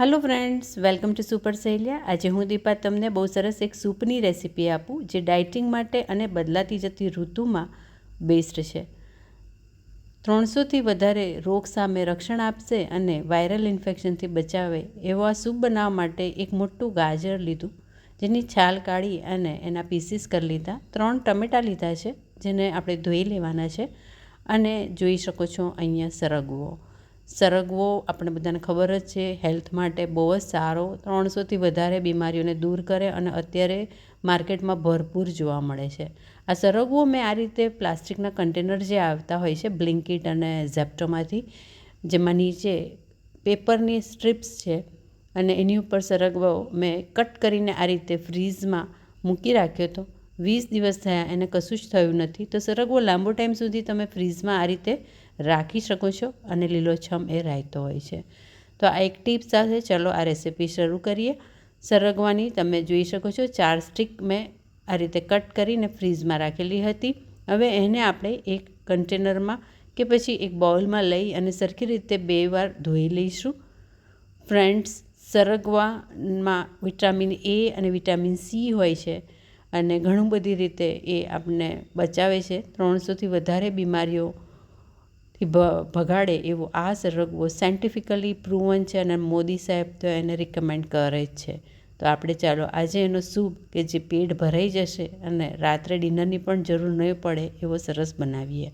Hello friends welcome to super Saheliya આજે હું દીપા તમને બહુ સરસ એક સૂપની રેસીપી આપું, જે ડાયટિંગ માટે અને બદલાતી જતી ઋતુમાં બેસ્ટ છે. ત્રણસોથી વધારે રોગ સામે રક્ષણ આપશે અને વાયરલ ઇન્ફેક્શનથી બચાવે એવો આ સૂપ બનાવવા માટે એક મોટું ગાજર લીધું, જેની છાલ કાઢી અને એના પીસીસ કરી લીધા. ત્રણ ટમેટાં લીધા છે, જેને આપણે ધોઈ લેવાના છે. અને જોઈ શકો છો અહીંયા સરગવો. સરગવો આપણે બધાને ખબર જ છે, હેલ્થ માટે બહુ જ સારો. ત્રણસોથી વધારે બીમારીઓને દૂર કરે અને અત્યારે માર્કેટમાં ભરપૂર જોવા મળે છે. આ સરગવો મેં આ રીતે પ્લાસ્ટિકના કન્ટેનર જે આવતા હોય છે બ્લિન્કિટ અને ઝેપ્ટોમાંથી, જેમાં નીચે પેપરની સ્ટ્રીપ્સ છે અને એની ઉપર સરગવો મેં કટ કરીને આ રીતે ફ્રીઝમાં મૂકી રાખ્યો હતો. વીસ દિવસ થયા, એને કશું જ થયું નથી. તો સરગવો લાંબો ટાઈમ સુધી તમે ફ્રીઝમાં આ રીતે રાખી શકો છો અને લીલોછમ એ રાયતો હોય છે. તો આ એક ટીપ સાથે ચલો આ રેસીપી શરૂ કરીએ. સરગવાની તમે જોઈ શકો છો ચાર સ્ટીક મેં આ રીતે કટ કરીને ફ્રીઝમાં રાખેલી હતી. હવે એને આપણે એક કન્ટેનરમાં કે પછી એક બાઉલમાં લઈ અને સરખી રીતે બે વાર ધોઈ લઈશું. ફ્રેન્ડ્સ, સરગવામાં વિટામિન એ અને વિટામિન સી હોય છે અને ઘણું બધી રીતે એ આપણને બચાવે છે. ત્રણસોથી વધારે બીમારીઓ ભગાડે એવો આ સરગવો સાયન્ટિફિકલી પ્રૂવન છે અને મોદી સાહેબ તો એને રિકમેન્ડ કરે જ છે. તો આપણે ચાલો આજે એનો સૂપ કે જે પેટ ભરાઈ જશે અને રાત્રે ડિનરની પણ જરૂર નહીં પડે એવો સરસ બનાવીએ.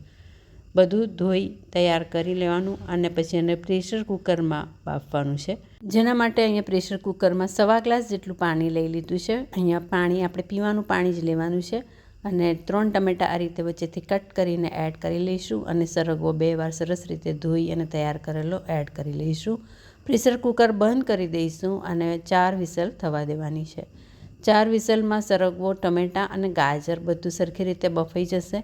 બધું ધોઈ તૈયાર કરી લેવાનું અને પછી એને પ્રેશર કુકરમાં બાફવાનું છે. જેના માટે અહીંયા પ્રેશર કુકરમાં સવા ગ્લાસ જેટલું પાણી લઈ લીધું છે. અહીંયા પાણી આપણે પીવાનું પાણી જ લેવાનું છે. અને ત્રણ ટમેટાં આ રીતે વચ્ચેથી કટ કરીને એડ કરી લઈશું અને સરગવો બે વાર સરસ રીતે ધોઈ અને તૈયાર કરેલો એડ કરી લઈશું. પ્રેશર કુકર બંધ કરી દઈશું અને ચાર વિસલ થવા દેવાની છે. ચાર વિસલમાં સરગવો, ટમેટાં અને ગાજર બધું સરખી રીતે બફાઈ જશે.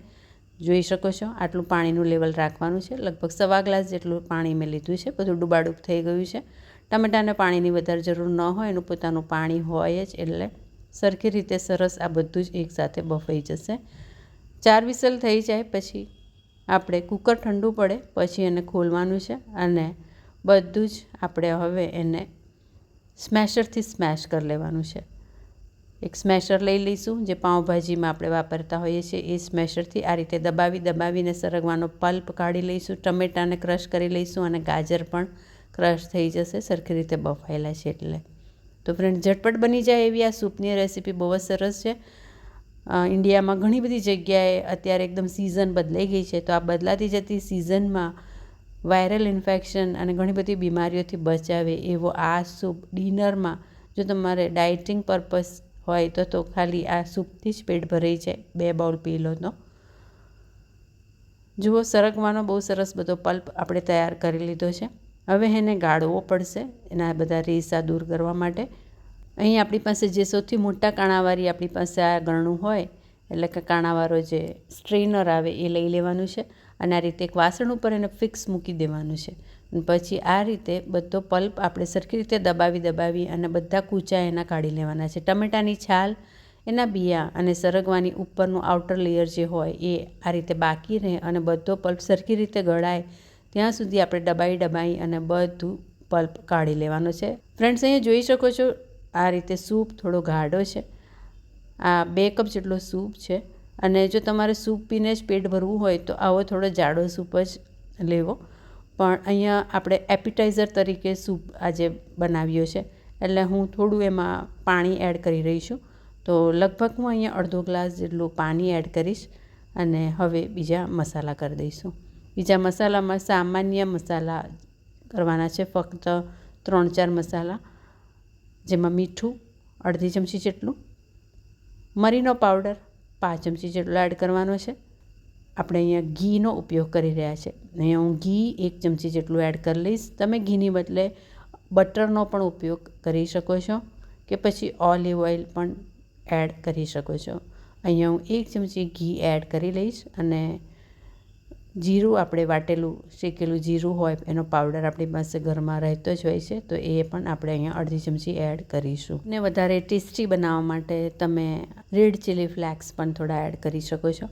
જોઈ શકો છો, આટલું પાણીનું લેવલ રાખવાનું છે. લગભગ સવા ગ્લાસ જેટલું પાણી મેં લીધું છે. બધું ડૂબાડૂબ થઈ ગયું છે. ટમેટાને પાણીની વધારે જરૂર ન હોય એનું પોતાનું પાણી હોય જ એટલે સરખી રીતે સરસ આ બધું જ એકસાથે બફાઈ જશે. ચાર વિસલ થઈ જાય પછી આપણે કુકર ઠંડુ પડે, પછી એને ખોલવાનું છે અને બધું જ આપણે હવે એને સ્મેશરથી સ્મેશ કરી લેવાનું છે. એક સ્મેશર લઈ લઈશું, જે પાઉંભાજીમાં આપણે વાપરતા હોઈએ છીએ, એ સ્મેશરથી આ રીતે દબાવી, દબાવીને સરગવાનો પલ્પ કાઢી લઈશું, ટમેટાને ક્રશ કરી લઈશું અને ગાજર પણ ક્રશ થઈ જશે, સરખી રીતે બફાયેલા છે એટલે. તો ફ્રેન્ડ ઝટપટ બની જાય એવી આ સૂપની રેસીપી બહુ જ સરસ છે. ઇન્ડિયામાં ઘણી બધી જગ્યાએ અત્યારે એકદમ સિઝન બદલાઈ ગઈ છે. તો આ બદલાતી જતી સિઝનમાં વાયરલ ઇન્ફેક્શન અને ઘણી બધી બીમારીઓથી બચાવે એવો આ સૂપ ડિનરમાં જો તમારે ડાયટિંગ પર્પસ હોય તો તો ખાલી આ સૂપથી જ પેટ ભરાઈ જાય બે બાઉલ પી લો તો જુઓ, સરગવાનો બહુ સરસ બધો પલ્પ આપણે તૈયાર કરી લીધો છે. હવે એને ગાળવો પડશે એના બધા રેસા દૂર કરવા માટે. અહીં આપણી પાસે જે સૌથી મોટા કાણાવાળી આપણી પાસે આ ગરણું હોય, એટલે કે કાણાવાળો જે સ્ટ્રેનર આવે એ લઈ લેવાનું છે અને આ રીતે એક વાસણ ઉપર એને ફિક્સ મૂકી દેવાનું છે. પછી આ રીતે બધો પલ્પ આપણે સરખી રીતે દબાવી દબાવી અને બધા કૂચા એના કાઢી લેવાના છે. ટમેટાની છાલ, એના બિયા અને સરગવાની ઉપરનું આઉટર લેયર જે હોય એ આ રીતે બાકી રહે અને બધો પલ્પ સરખી રીતે ગળાય ત્યાં સુધી આપણે ડબાઈ ડબાઈ અને બધું પલ્પ કાઢી લેવાનો છે. ફ્રેન્ડ્સ અહીંયા જોઈ શકો છો આ રીતે સૂપ થોડો ગાઢો છે. આ બે કપ જેટલો સૂપ છે. અને જો તમારે સૂપ પીને જ પેટ ભરવું હોય તો આવો થોડો જાડો સૂપ જ લેવો. પણ અહીંયા આપણે એપિટાઇઝર તરીકે સૂપ આજે બનાવ્યો છે. એટલે હું થોડું એમાં પાણી એડ કરી રહી છું. તો લગભગ હું અહીંયા અડધો ગ્લાસ જેટલું પાણી એડ કરીશ અને હવે બીજા મસાલા કરી દઈશું. બીજા મસાલામાં સામાન્ય મસાલા કરવાના છે, ફક્ત ત્રણ ચાર મસાલા, જેમાં મીઠું, અડધી ચમચી જેટલું, મરીનો પાવડર, પાંચ ચમચી જેટલો એડ કરવાનો છે. આપણે અહીંયા ઘીનો ઉપયોગ કરી રહ્યા છે. અહીંયા હું ઘી એક ચમચી જેટલું એડ કરી લઈશ. તમે ઘીની બદલે બટરનો પણ ઉપયોગ કરી શકો છો કે પછી ઓલિવ ઓઇલ પણ એડ કરી શકો છો. અહીંયા હું એક ચમચી ઘી એડ કરી લઈશ અને જીરું, આપણે વાટેલું શેકેલું જીરું હોય, એનો પાવડર આપણી પાસે ઘરમાં રહેતો જ હોય છે, તો એ પણ આપણે અહીંયા અડધી ચમચી એડ કરીશું. ને વધારે ટેસ્ટી બનાવવા માટે તમે રેડ ચીલી ફ્લેક્સ પણ થોડા એડ કરી શકો છો.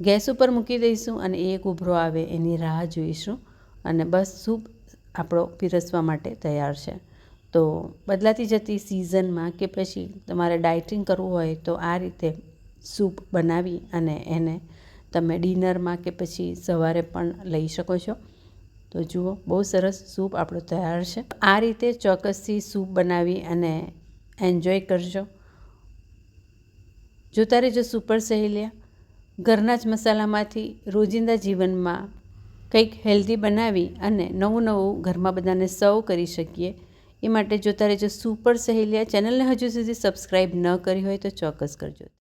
ગેસ ઉપર મૂકી દઈશું અને એક ઉભરો આવે એની રાહ જોઈશું અને બસ સૂપ આપણો પીરસવા માટે તૈયાર છે. તો બદલાતી જતી સિઝનમાં કે પછી તમારે ડાયટિંગ કરવું હોય તો આ રીતે સૂપ બનાવી અને એને તમે ડિનરમાં કે પછી સવારે પણ લઈ શકો છો. તો જુઓ, બહુ સરસ સૂપ આપણો તૈયાર છે. આ રીતે ચોક્કસથી સૂપ બનાવી અને એન્જોય કરજો. જોતા રહેજો સુપર સહેલિયા ઘરના જ મસાલામાંથી રોજિંદા જીવનમાં કંઈક હેલ્ધી બનાવી અને નવું નવું ઘરમાં બધાને સર્વ કરી શકીએ, એ માટે જોતા રહેજો સુપર સહેલિયા ચેનલને હજુ સુધી સબસ્ક્રાઈબ ન કરી હોય તો ચોક્કસ કરજો.